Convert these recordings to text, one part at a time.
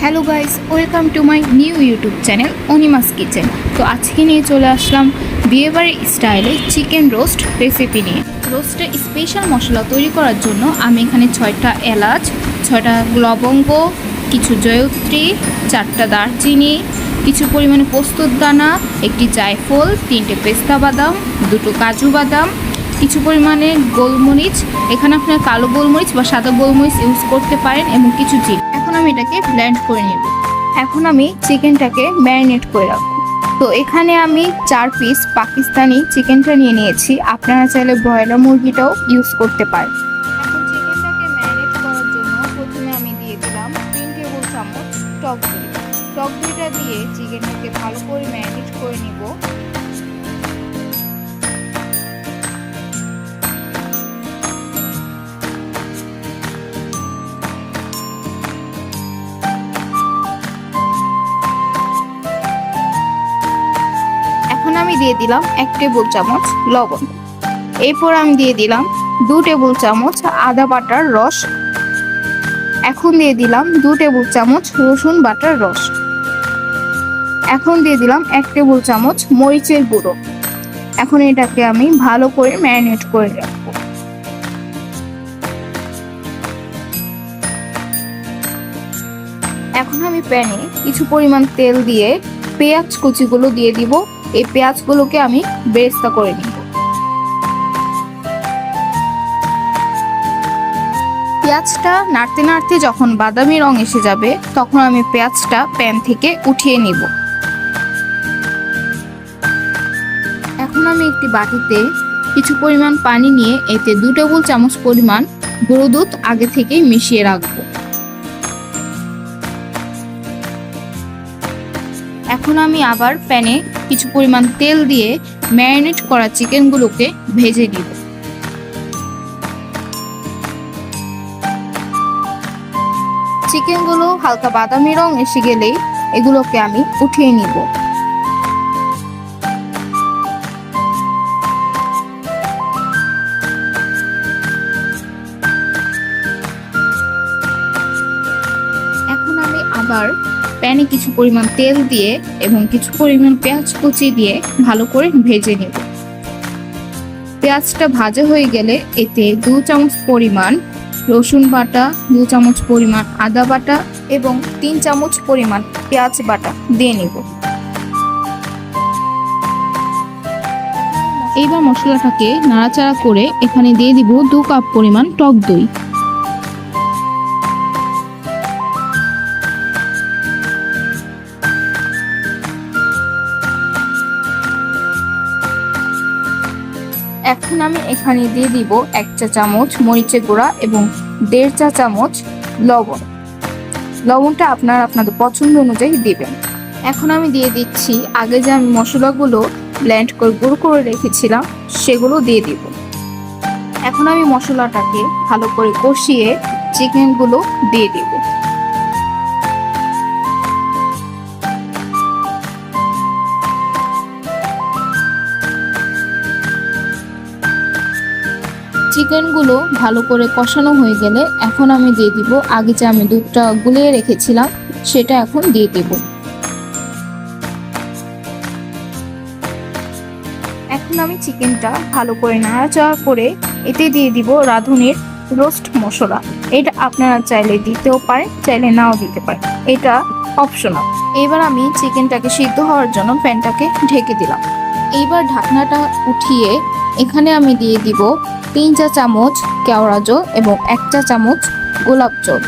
Hello guys, welcome to my new YouTube channel Anima's kitchen. তো আজকে নিয়ে চলে আসলাম বিয়েবাড়ির স্টাইলে চিকেন রোস্ট রেসিপি নিয়ে। রোস্টের স্পেশাল মশলা তৈরি করার জন্য আমি এখানে ছয়টা এলাচ, ছয়টা লবঙ্গ, কিছু জয়ত্রী, চারটা দারচিনি, কিছু পরিমাণে পোস্তর দানা, একটি জায়ফল, তিনটে পেস্তা বাদাম, দুটো কাজু বাদাম, কিছু পরিমাণে গোলমরিচ। এখানে আপনার কালো গোলমরিচ বা সাদা গোলমরিচ ইউজ করতে পারেন এবং কিছু আমি এটাকে ব্লেন্ড করে নেব। এখন আমি চিকেনটাকে ম্যারিনেট করে রাখব। তো এখানে আমি চার পিস পাকিস্তানি চিকেনটা নিয়ে নিয়েছি। আপনারা চাইলে ব্রয়লার মুরগিটাও ইউজ করতে পারেন। দিয়ে দিলাম এক টেবিল চামচ লবণ। এরপর আমি দিয়ে দিলাম দু টেবিল চামচ আদা বাটার রস। এখন দিয়ে দিলাম দু টেবিল চামচ রসুন বাটার রস। এখন দিয়ে দিলাম এক টেবিল চামচ মরিচের গুঁড়ো। এখন এটাকে আমি ভালো করে ম্যারিনেট করে রাখব এখন আমি প্যানে কিছু পরিমাণ তেল দিয়ে পেঁয়াজ কুচিগুলো দিয়ে দিব। এই পেঁয়াজগুলোকে আমি বেরেস্তা করে নিব। পেঁয়াজটা নাড়তে নাড়তে যখন বাদামি রং এসে যাবে, তখন আমি পেঁয়াজটা প্যান থেকে উঠিয়ে নিব। এখন আমি একটি বাটিতে কিছু পরিমাণ পানি নিয়ে এতে দু টেবিল চামচ পরিমাণ গুঁড়ো দুধ আগে থেকেই মিশিয়ে রাখব। এখন আমি আবার প্যানে কিছু পরিমাণ তেল দিয়ে ম্যারিনেট করা চিকেনগুলোকে ভেজে দিব চিকেনগুলো হালকা বাদামি রং এসে গেলেই এগুলোকে আমি উঠিয়ে নিব। এখন আমি আবার প্যানে কিছু পরিমাণ তেল দিয়ে এবং কিছু পরিমাণ পেঁয়াজ কুচি দিয়ে ভালো করে ভেজে নেব। পেঁয়াজটা ভাজা হয়ে গেলে এতে দু চামচ পরিমাণ রসুন বাটা, দু চামচ পরিমাণ আদা বাটা এবং তিন চামচ পরিমাণ পেঁয়াজ বাটা দিয়ে নেব। এইবার মশলাটাকে নাড়াচাড়া করে এখানে দিয়ে দিব দু কাপ পরিমাণ টক দই। এখন আমি এখানে দিয়ে দিব এক চা চামচ মরিচের গুঁড়া এবং দেড় চা চামচ লবণ। লবণটা আপনার আপনাদের পছন্দ অনুযায়ী দিবেন। এখন আমি দিয়ে দিচ্ছি, আগে যে আমি মশলাগুলো ব্লেন্ড করে গুঁড়ো করে রেখেছিলাম, সেগুলো দিয়ে দিব। এখন আমি মশলাটাকে ভালো করে কষিয়ে চিকেনগুলো দিয়ে দিব। চিকেনগুলো ভালো করে কষানো হয়ে গেলে এখন আমি দিয়ে দিব, আগে যে আমি দুধটা গুলিয়ে রেখেছিলাম সেটা এখন দিয়ে দেব। এখন আমি চিকেনটা ভালো করে নাড়াচাড়া করে এতে দিয়ে দিব রাঁধুনির রোস্ট মশলা। এটা আপনারা চাইলে দিতেও পারেন, চাইলে নাও দিতে পারেন। এটা অপশনাল এবার আমি চিকেনটাকে সিদ্ধ হওয়ার জন্য প্যানটাকে ঢেকে দিলাম। এইবার ঢাকনাটা উঠিয়ে এখানে আমি দিয়ে দিব তিন চা চামচ কেওড়া জল এবং এক চা চামচ গোলাপ জল।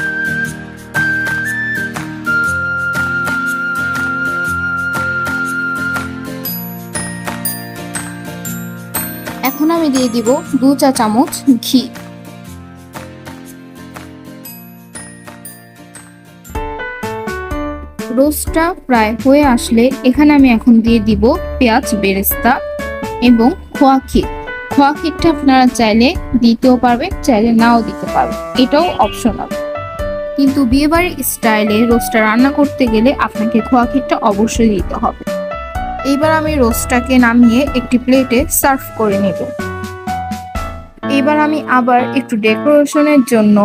এখন আমি দিয়ে দিব দু চা চামচ ঘি। রোস্টটা প্রায় হয়ে আসলে এখানে আমি এখন দিয়ে দিব পেঁয়াজ বেরেস্তা এবং খোয়া ক্ষীর। খোয়া আপনারা চাইলে দিতেও পারবেন, চাইলে নাও দিতে পারবেন। এটাও অপশনাল কিন্তু বিয়েবাড়ির স্টাইলে রোস্টটা রান্না করতে গেলে আপনাকে খোয়া ক্ষীরটা অবশ্যই দিতে হবে। এইবার আমি রোস্টটাকে নামিয়ে একটি প্লেটে সার্ভ করে নেব। এবার আমি আবার একটু ডেকোরেশনের জন্য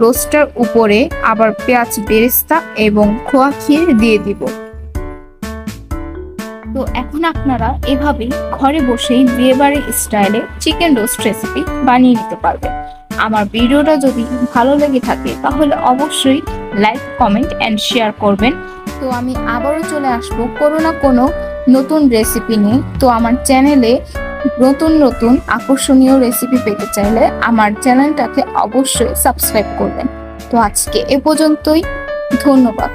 রোস্টার উপরে আবার পেঁয়াজ, বেরেস্তা এবং খোয়া ক্ষীর দিয়ে দিব। তো এখন আপনারা এভাবেই ঘরে বসেই বিয়েবাড়ির স্টাইলে চিকেন রোস্ট রেসিপি বানিয়ে নিতে পারবেন। আমার ভিডিওটা যদি ভালো লেগে থাকে, তাহলে অবশ্যই লাইক কমেন্ট অ্যান্ড শেয়ার করবেন। তো আমি আবারও চলে আসব কোনো না কোনো নতুন রেসিপি নিয়ে। তো আমার চ্যানেলে নতুন নতুন আকর্ষণীয় রেসিপি পেতে চাইলে আমার চ্যানেলটাকে অবশ্যই সাবস্ক্রাইব করবেন। তো আজকে এ পর্যন্তই, ধন্যবাদ।